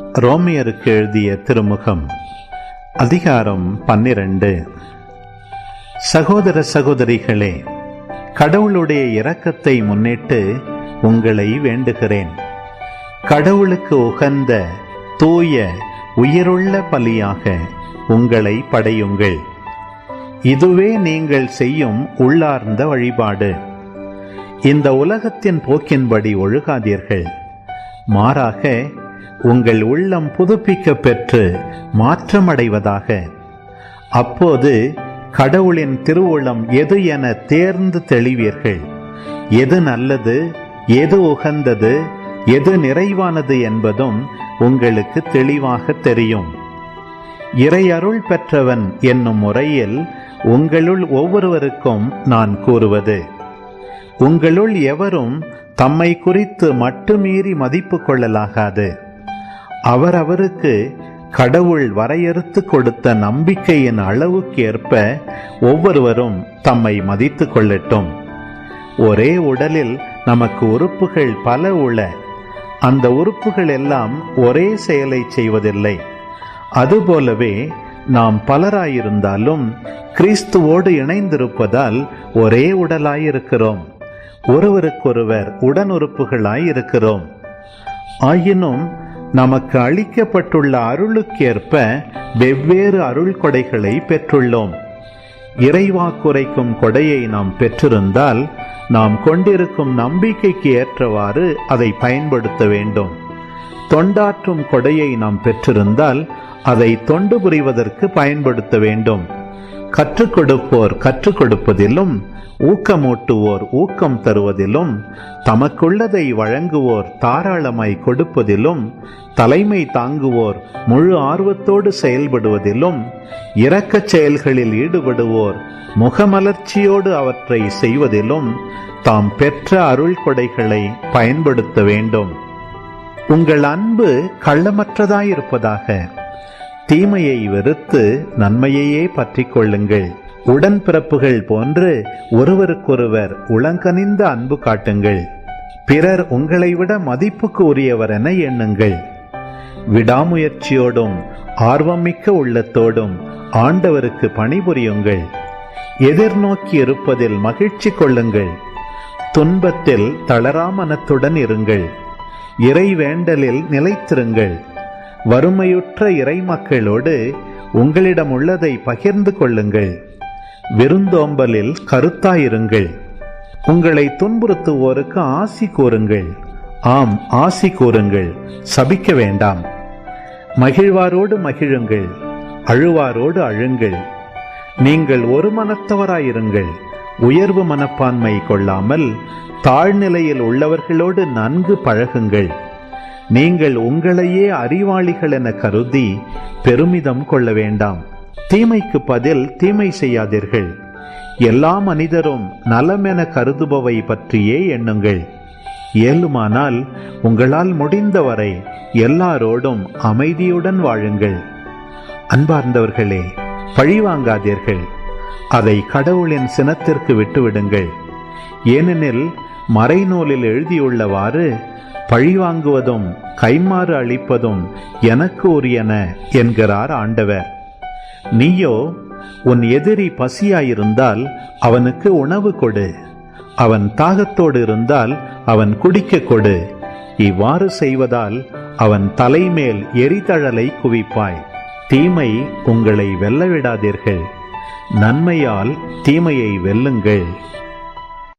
ரோமியருக்கு எழுதிய திருமுகம் அதிகாரம் பன்னிரண்டு. சகோதர சகோதரிகளே கடவுளுடைய இரக்கத்தை முன்னிட்டு உங்களை வேண்டுகிறேன். கடவுளுக்கு உகந்த தூய உயிருள்ள பலியாக உங்களை படையுங்கள். இதுவே நீங்கள் செய்யும் உள்ளார்ந்த வழிபாடு. இந்த உலகத்தின் போக்கின்படி ஒழுகாதீர்கள். மாறாக உங்கள் உள்ளம் புதுப்பிக்க பெற்று மாற்றமடைவதாக. அப்போது கடவுளின் திருவுளம் எது என தேர்ந்து தெளிவீர்கள். எது நல்லது எது உகந்தது எது நிறைவானது என்பதும் உங்களுக்கு தெளிவாக தெரியும். இறையருள் பெற்றவன் என்னும் முறையில் உங்களுள் ஒவ்வொருவருக்கும் நான் கூறுவது. உங்களுள் எவரும் தம்மை குறித்து மட்டுமீறி மதிப்பு கொள்ளலாகாது. அவரவருக்கு கடவுள் வரையறுத்து கொடுத்த நம்பிக்கையின் அளவுக்கேற்ப ஒவ்வொருவரும் தம்மை மதித்து கொள்ளட்டும். ஒரே உடலில் நமக்கு உறுப்புகள் பல உள அந்த உறுப்புகள் எல்லாம் ஒரே செயலை செய்வதில்லை. அதுபோலவே நாம் பலராயிருந்தாலும் கிறிஸ்துவோடு இணைந்திருப்பதால் ஒரே உடலாயிருக்கிறோம். ஒருவருக்கொருவர் உடனுறுப்புகளாயிருக்கிறோம். ஆயினும் நமக்கு அளிக்கப்பட்டுள்ள அருளுக்கேற்ப வெவ்வேறு அருள் கொடைகளை பெற்றுள்ளோம். இறைவாக்குரைக்கும் கொடையை நாம் பெற்றிருந்தால் நாம் கொண்டிருக்கும் நம்பிக்கைக்கு ஏற்றவாறு அதை பயன்படுத்த வேண்டும். தொண்டாற்றும் கொடையை நாம் பெற்றிருந்தால் அதை தொண்டு புரிவதற்கு பயன்படுத்த வேண்டும். கற்றுக் கொடுப்போர் கற்றுக் கொடுப்பதிலும் ஊக்கமூட்டுவோர் ஊக்கம் தருவதிலும் தமக்குள்ளதை வழங்குவோர் தாராளமாய் கொடுப்பதிலும் தலைமை தாங்குவோர் முழு ஆர்வத்தோடு செயல்படுவதிலும் இரக்கச் செயல்களில் ஈடுபடுவோர் முகமலர்ச்சியோடு அவற்றை செய்வதிலும் தாம் பெற்ற அருள் கொடைகளை பயன்படுத்த வேண்டும். உங்கள் அன்பு கள்ளமற்றதாயிருப்பதாக தீமையை வெறுத்து நன்மையையே பற்றிக் கொள்ளுங்கள். உடன்பிறப்புகள் போன்று ஒருவருக்கொருவர் உளங்கனிந்த அன்பு காட்டுங்கள். பிறர் உங்களை விட மதிப்புக்கு உரியவர் என எண்ணுங்கள். விடாமுயற்சியோடும் ஆர்வமிக்க உள்ளத்தோடும் ஆண்டவருக்கு பணிபுரியுங்கள். எதிர்நோக்கி இருப்பதில் மகிழ்ச்சி கொள்ளுங்கள். துன்பத்தில் தளராமனத்துடன் இருங்கள். இறைவேண்டலில் நிலைத்திருங்கள். வறுமையுற்ற இறைமக்களோடு உங்களிடம் உள்ளதை பகிர்ந்து கொள்ளுங்கள். விருந்தோம்பலில் கருத்தாயிருங்கள். உங்களை துன்புறுத்துவோருக்கு ஆசி கூறுங்கள். ஆம் ஆசி கூறுங்கள். சபிக்க வேண்டாம். மகிழ்வாரோடு மகிழுங்கள். அழுவாரோடு அழுங்கள். நீங்கள் ஒரு மனத்தவராயிருங்கள். உயர்வு மனப்பான்மை கொள்ளாமல் தாழ்நிலையில் உள்ளவர்களோடு நன்கு பழகுங்கள். நீங்கள் உங்களையே அறிவாளிகள் என கருதி பெருமிதம் கொள்ள வேண்டாம். தீமைக்கு பதில் தீமை செய்யாதீர்கள். எல்லா மனிதரும் நலமென கருதுபவை பற்றியே எண்ணுங்கள். இயலுமானால் உங்களால் முடிந்தவரை எல்லாரோடும் அமைதியுடன் வாழுங்கள். அன்பார்ந்தவர்களே பழிவாங்காதீர்கள். அதை கடவுளின் சினத்திற்கு விட்டுவிடுங்கள். ஏனெனில் மறைநூலில் எழுதியுள்ளவாறு பழிவாங்குவதும் கைமாறு அளிப்பதும் எனக்கு உரியன என்கிறார் ஆண்டவர். நீயோ உன் எதிரி பசியாயிருந்தால் அவனுக்கு உணவு கொடு. அவன் தாகத்தோடு இருந்தால் அவன் குடிக்க கொடு. இவ்வாறு செய்வதால் அவன் தலைமேல் எரிதழலை குவிப்பாய். தீமை உங்களை வெல்லவிடாதீர்கள். நன்மையால் தீமையை வெல்லுங்கள்.